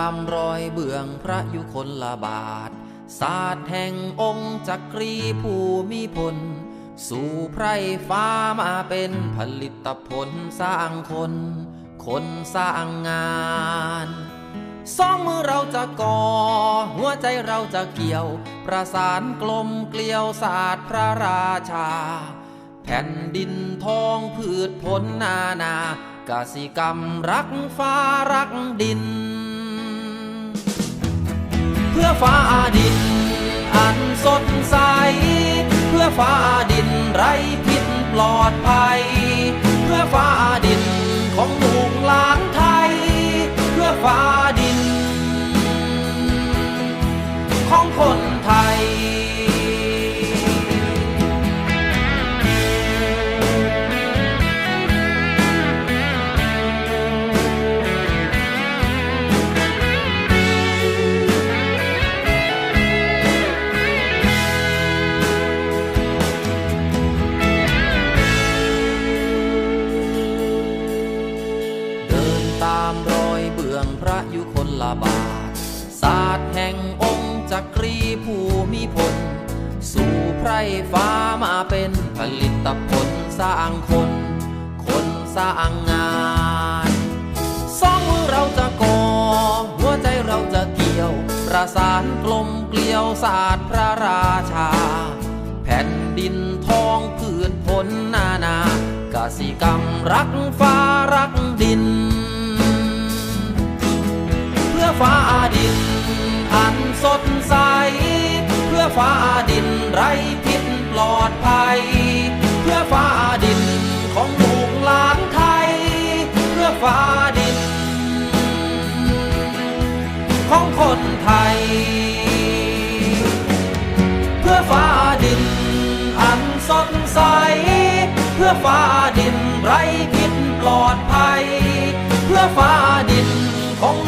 ามระอยู่คนละบาท ศาสตร์แห่งองค์จักรีภูมิพล สู่ไพรฟ้ามาเป็นผลิตผลสร้างคน คนสร้างงานสองมือเราจะก่อ หัวใจเราจะเกี่ยว ประสานกลมเกลียวศาสตร์พระราชา แผ่นดินทองพืชผลนานากสิกรรมรักฟ้ารักดิน พื่อฟ้าดิน อันสดใส เพื่อฟ้าดินไร้พิษปลอดภัย เพื่อฟ้าดินของลูกหลานไทย เพื่อฟ้าดิน ของคนไทย พระยุคนลบาทศาสตร์แห่งองค์จักรีภูมิพล สู่ไพรฟ้ามาเป็นผลิตผลสร้างคน คนสร้างงานสองมือเราจะก่อหัวใจเราจะเกี่ยว ประสานกลมเกลียวศาสตร์พระราชา แผ่นดินทองพืชผลนานา กสิกรรมรักฟ้า ฟ้าดินไร้พิษปลอดภัย เพื่อฟ้าดินของลูกหลานไทย เพื่อฟ้าดิน ของคนไทย เพื่อฟ้าดินอันสดใส เพื่อฟ้าดินไร้พิษปลอดภัย เพื่อฟ้าดินของ